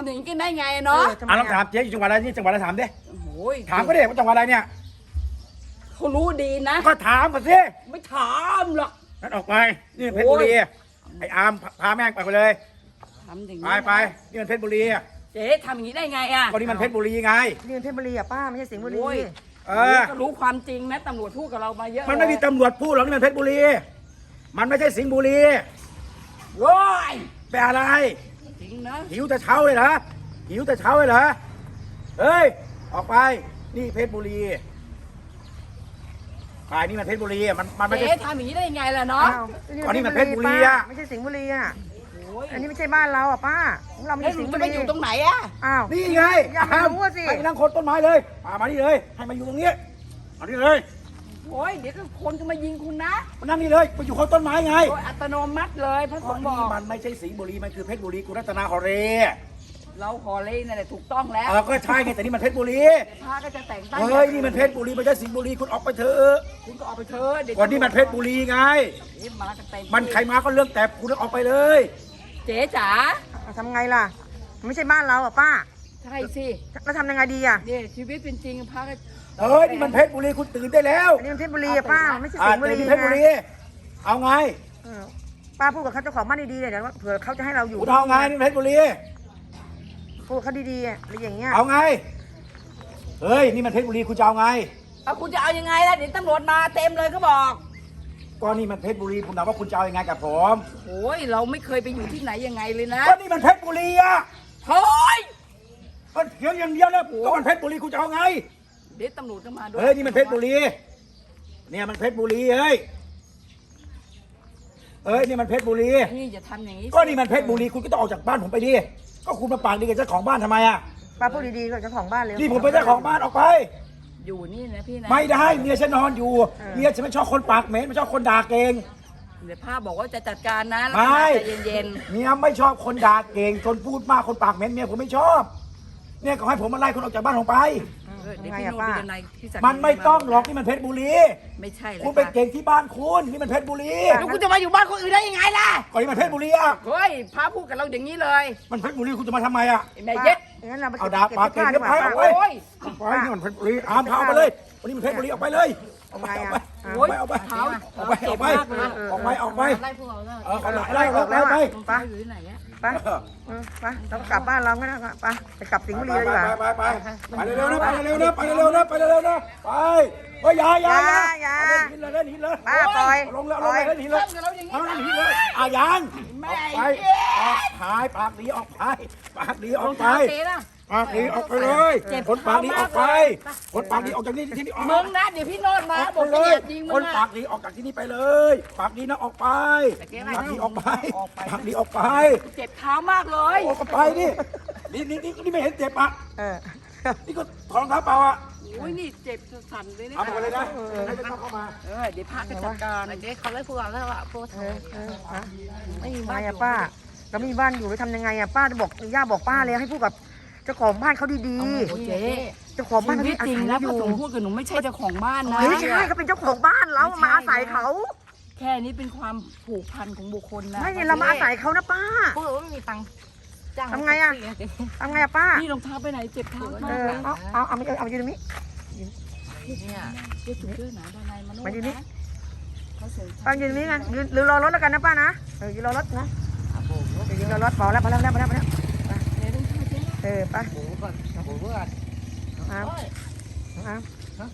ำอย่างนี้กันได้ไงอะเนาะเออทำไมอะลองถาอะมเจ๊อยู่จังหวัดอะไรนี่จังหวัดอะไรถามดิโอ้ยถามก็ดิว่าจังหวัดอะไรเนี่ยเขารู้ดีนะ ก็ถามกันสิไม่ถามหรอกนั่นออกไปนี่เพชรบุรีไอ้อามพาแม่งไปไปเลยทำอย่างไปนี้ไปนี่มันเพชรบุรีเจ๊ทำอย่างนี้ได้ไงอะก็นี่มันเพชรบุรีไงนี่มันเพชรบุรีอะป้าไม่ใช่สิงห์บุรีโอ้ยเออก็รู้ความจริงนะตำรวจพูดกับเรามาเยอะมันไม่มีตำรวจพูดหรอกนี่มันเพชรบุรี มันไม่ใช่สิงห์บุรีโว้ยไปอะไร จริงนะหิวแต่เช้าเลยเหรอหิวแต่เช้าเลยเหรอเฮ้ย ออกไป นี่เพชรบุรีไปนี่มันเพชรบุรีมันมันไม่เจ๊ใช่ทำอย่างนี้ได้ไงล่ะเนาะอ้าวก่อนนี่มันเพชรบุรีป้าอะไม่ใช่สิงห์บุรีอะ โอ้ยอันนี้ไม่ใช่บ้านเราอะป้าของเราไม่แล้วใช่หนูสิงห์บุจะไปรีอยู่ตรงไหนอะอ้าว นี่ไงอยากมารู้อะสิ ให้นั่งคนต้นไม้เลยมามานี่เลย ให้มาอยู่ตรงนี้มานี่เลย โอ้ยเดี๋ยวก็คนจะมายิงคุณนะมานั่งนี่เลยมาอยู่คนต้นไม้ไงโดยอัตโนมัติเลยพระสเพราะงฆ์บอนี่ก มันไม่ใช่สิงห์บุรีมันคือเพชรบุรีกุรัตนาฮอเรเราขอเล่นนั่นแหละถูกต้องแล้วเออก็ใช่ไงแต่นี่มันเพชรบุรีพระก็จะแต่งตั้งเฮ้ยนี่มันเพชรบุรีไม่ใช่สิงห์บุรีคุณออกไปเถอะคุณก็ออกไปเถอะเดี๋ยวก่อนนี่มันเพชรบุรีไง เอ๊ะมากันเต็มมันใครมาก็เรื่องแต่คุณต้องออกไปเลย เจ๊จ๋าเอาทำไงล่ะ มันไม่ใช่บ้านเราอะป้า ใช่สิแล้วทำยังไงดีอะ เนี่ยชีวิตเป็นจริงพระก็ เฮ้ยนี่มันเพชรบุรีคุณตื่นได้แล้วอันนี้มันเพชรบุรีอะป้ามันไม่ใช่อ่าสิงห์บุตื่นรีที่เพชรบุรีนะเอาไงเออป้าพูดกับเขาเจ้าของบ้านดีๆเนี่ยเดี๋ยวเผื่อเขาจะให้เราอยู่คุณเอาไงนี่เพชรบุรีพูดกับเขาดีๆอะอะไรอย่างเงี้ยเอาไงเฮ้ยนี่มันเพชรบุรีคุณจะเอาไงเอาคุณจะเอายังไงล่ะเดี๋ยวตำรวจมาเต็มเลยเขาบอกก็นี่มันเพชรบุรีผมถามว่าคุณจะเอายังไงกับผมโอ้ยเราไม่เคยไปอยู่ที่ไหนยังไงเลยนะก็นี่มันเพชรบุรีอะเฮ้ย ก็เถียงอย่างเดียวนะก็มันเพชรบุรีคุณจะเอาไง เดี๋ยวตำรวจก็มาด้วยเฮ้ยนี่มันเพชรบุรีเนี่ยมันเพชรบุรีเฮ้ยเอ้ยนี่มันเพชรบุรีพี่อย่าทำอย่างนี้สิก็นี่มันเพชรบุรีคุณก็ต้องออกจากบ้านผมไปดิก็คุณมาปากดีกับเจ้าของบ้านทำไมอะป้าพูดดีๆกับเจ้าของบ้านเลยนี่ผมเป็นเจ้าของบ้านออกไป อยู่นี่นะพี่นะไม่ได้เมียฉันนอนอยู่เมียฉันไม่ชอบคนปากเหม็นไม่ชอบคนด่าเก่งเดี๋ยวผ้าบอกว่าจะจัดการนะแล้วไม่ก็ใจเย็นเมียไม่ชอบคนด่าเก่งคนพูดมากคนปากเหม็นเมียผมไม่ชอบเนี่ยก็ให้ผมมาไล่คนออกจากบ้านผมไปๆ เออเดี๋ยวทำไงพี่อะโน้ตป้าพี่นายพี่ศักดิ์มันไม่ต้องหรอกนี่มันเพชรบุรี ไม่ใช่เลยคุณไปค่ะเก่งที่บ้านคุณนี่มันเพชรบุรีแล้วคุณจะมาอยู่บ้านคนอื่นได้ยังไงล่ะก่อนนี่มันเพชรบุรีอะเฮ้ยพระพูดกับเราอย่างนี้เลยมันเพชรบุรีคุณจะมาทำไมอะไอ้แม่เย็ดงั้นเราไปเอาเก็บดาบเก็บปากที่บ้านเก็ดีบกว่าไว้ป้าเอาไว้โอ้ยไปนี่มันเพชรบุรีอามพาเอาไปเลยวันนี้มันเพชรบุรีออกไปเลยออกไปออกไปโอ้ยเอาไปเท้าออกไปออกไปเจ็บมากเลยออกไปออกไปไล่พวกเราแล้วเออเขาไล่ออกแล้วไปป้าอยู่ที่ไหนอะไปเออไป เรากลับบ้านเราไม่ได้ไปไปกลับสิงห์บุรีเลยดีกว่าไปไปไปไปเร็วๆนะไปเร็วๆนะไปเร็วๆนะไปเร็วๆนะไปเฮ้ยอย่าอย่าอย่าอย่าเล่นหินเลยเล่นหินเลยป้าปล่อยลงแล้วปลล่งอยแล้วเล่นหินเลยเริ่มกับเราอย่างนี้เอานะเล่นหินเลยอะยังแม่ออกไปเย็ดออกพายปากดีออกไปปากดีอรอองกไปเท้าเจ๊นะ ปากดีออกไปเลยเจ็บคนปากดีออกไปเท้ามากเลยคนปากดีออกจากนี่ที่นี่ออกมึงนะเดี๋ยวพี่โนดมาออกบอกไปจะเลเหยยียบยิงคมึนงปาอะกดีออกจากที่นี่ไปเลย ปากดีนะออกไปแต่แกปากดีออกไปออกไป ปากดีออกไป เจ็บเท้ามากเลยออกไปดินี่นี่นี่นี่ไม่เห็นเจ็บอะเออนี่ก็ถอดรองเท้าเปล่าอะโอ้ยนี่เจ็บสั่นเลยนะเอาไปเลยนะให้ไปเข้ามาเออเดี๋ยวพระก็จัดการเจ๊เขาไล่พวกเราแล้วอะพวกเออเอออะไม่มีทำบ้าไงนอะป้าเราไม่มีบ้านอยู่เราทำยังไงอะป้าจะบอกย่าบอกป้าเลยให้พูดกับเจ้าของบ้านเขาดีโอ้เจ๊ๆเจ้าของบ้านชีเขาวิตที่อาจริงศัยนะอพระยู่สงฆ์พูดกับหนูไม่ใช่เจ้าของบ้านนะ ไม่ใช่เขาเป็นเจ้าของบ้านเรามาอาศัยเขาแค่นี้เป็นความผูกพันของบุคคลนะไม่เนี่ยเรามาอาศัยเขานะป้าพูดว่าไม่มีตังค์จ้างทำไงอะ ทำไงอะป้านี่รองเท้าไปไหนเจ็บเท้าเอมากอเลยเอาเอาเอามาเอามาอยู่ตรงนี้ เนี่ยเจ๊จุกเจ้หนาด้านในมาโน่มาอยู่นี่เขาสงป้ายืนตรงนี้ไงยืนหรือรอรถแล้วกันนะป้านะเออยืนรอรถนะเดี๋ยวยืนรอรถพอแล้วพอแล้วพอแล้วพอแล้ว อปะปูก่อนปูก่อนครับครับ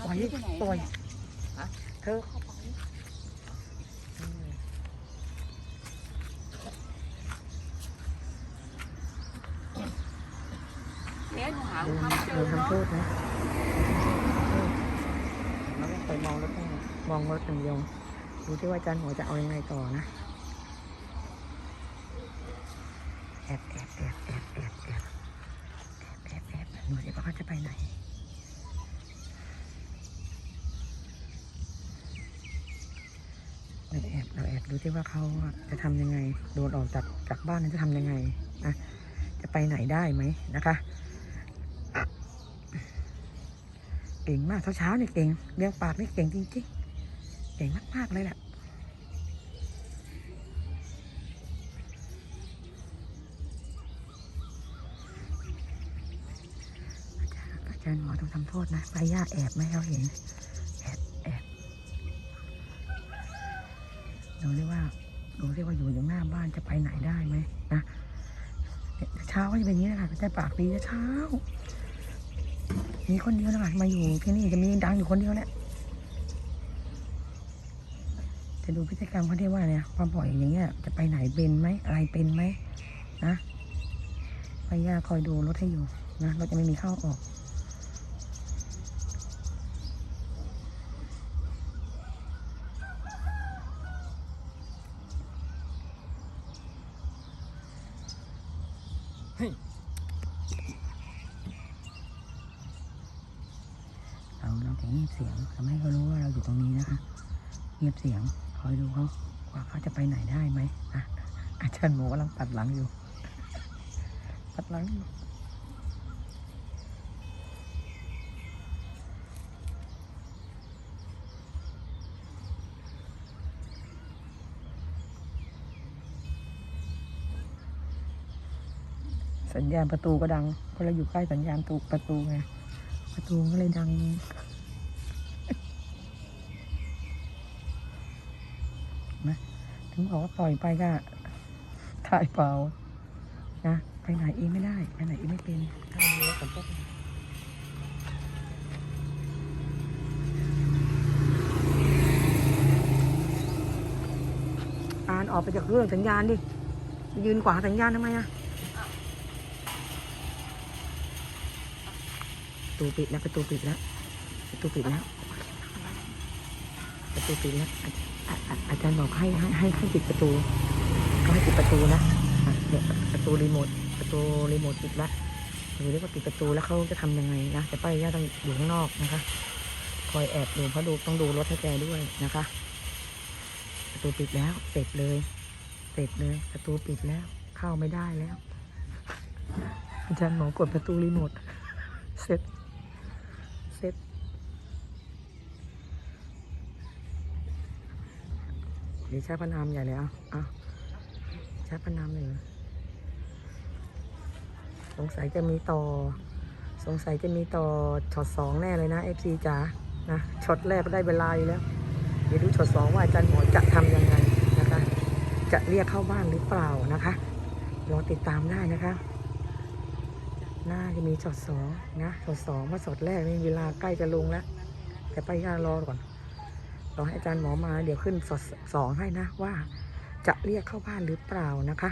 ปล่อยปล่อยเธอดูคำพูดนะเราไปมองรถมองรถอย่างเดียวดูที่ว่าจันหัวจะเอายังไงต่อนะ ว่าเขาจะไปไหน เราแอบเราแอบดูที่ว่าเขาจะทำยังไง โดนออกจากจากบ้านนั้นจะทำยังไงนะจะไปไหนได้ไหมนะคะเก่งมากเช้าๆเนี่ยเก่งเลี้ยงปากนี่เก่งจริงๆ เก่งมากๆเลยแหละารย์หมอต้องทำโทษนะไปย่าแอบไม่ให้เขาเห็น แอบแอบดูดิว่าดูดิว่าอยู่อย่างหน้าบ้านจะไปไหนได้ไหมนะเช้าก็จะเป็นอย่างนี้นะคะแต่ปากดีจะเช้า มีคนเดียวนะคะมาอยู่ที่นี่จะมีดังอยู่คนเดียวแหละจะดูพฤติกรรมเขาที่ว่าเนี่ยความปล่อยอย่างเงี้ย จะไปไหนเป็นไหมอะไรเป็นไหมนะไปย่าคอยดูรถให้อยู่นะรถจะไม่มีเข้าออก เราเราจะเงียบเสียงทำให้เขารู้ว่าเราอยู่ตรงนี้นะคะ เงียบเสียงคอยดูเขาว่าเขาจะไปไหนได้ไหมอะอาจารย์หมูกำลังตัดหลังอยู่ตัดหลังอยู่ สัญญาณประตูก็ดังเพราะเราอยู่ใกล้สัญญาณตูประตูไงประตูก็เลยดังนะถึงบอกว่าปล่อยไปก็ถ่ายเปล่านะไปไหนเองไม่ได้ไปไหนเองไม่เป็นถ้ามีรถขนปุ๊บอ่านออกไปจากเครื่องสัญญาณดิยืนขวางสัญญาณทำไมอะ ประตูปิดแล้วประตูปิดแล้วประตูปิดแล้วประตูปิดแล้วอาจารย์บอกให้ให้ให้ให้ปิดประตูก็ให้ปิดประตูนะเนี่ยประตูรีโมทประตูรีโมทปิดละหรือเรียกว่าปิดประตูแล้วเขาจะทำยังไงนะแต่ป้าย่าต้องอยู่ข้างนอกนะคะ คอยแอบดูเพราะดูต้องดูรถให้แกด้วยนะคะ ประตูปิดแล้วเสร็จเลย เสร็จเลย ประตูปิดแล้ว เข้าไม่ได้แล้วอาจารย์หมอกดประตูรีโมทเสร็จเสร็จ เดี๋ยวใช้พนามใหญ่เลยอะอะใช้พนามหนึ่งสงสัยจะมีต่อ สงสัยจะมีต่อช็อตสองแน่เลยนะเอฟซีจ๋านะช็อตแรกได้เวลาอยู่แล้ว เดี๋ยวดูช็อตสองว่าอาจารย์หมอจะทำยังไงนะคะ จะเรียกเข้าบ้านหรือเปล่านะคะรอติดตามได้นะคะน่าจะมีช็อตสองนะช็อตสองว่าช็อตแรกนี่เวลาใกล้จะลงแล้วแต่ไปย่ารอก่อน รอให้อาจารย์หมอมาเดี๋ยวขึ้นสอดสองให้นะว่าจะเรียกเข้าบ้านหรือเปล่านะคะ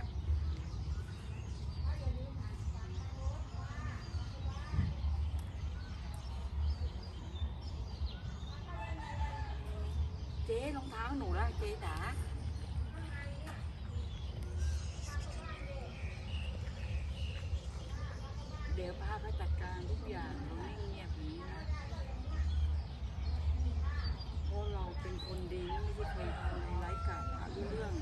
เจ๊รองเท้าหนูละเจ๊จ๋าเดี๋ยวพาไปจัดการทุกอย่างเราไม่เงียบอย่างนี้นะ เพราะเราเป็นคนดีไม่ใช่เคยทำอะไรไร้กาบหาเรื่อง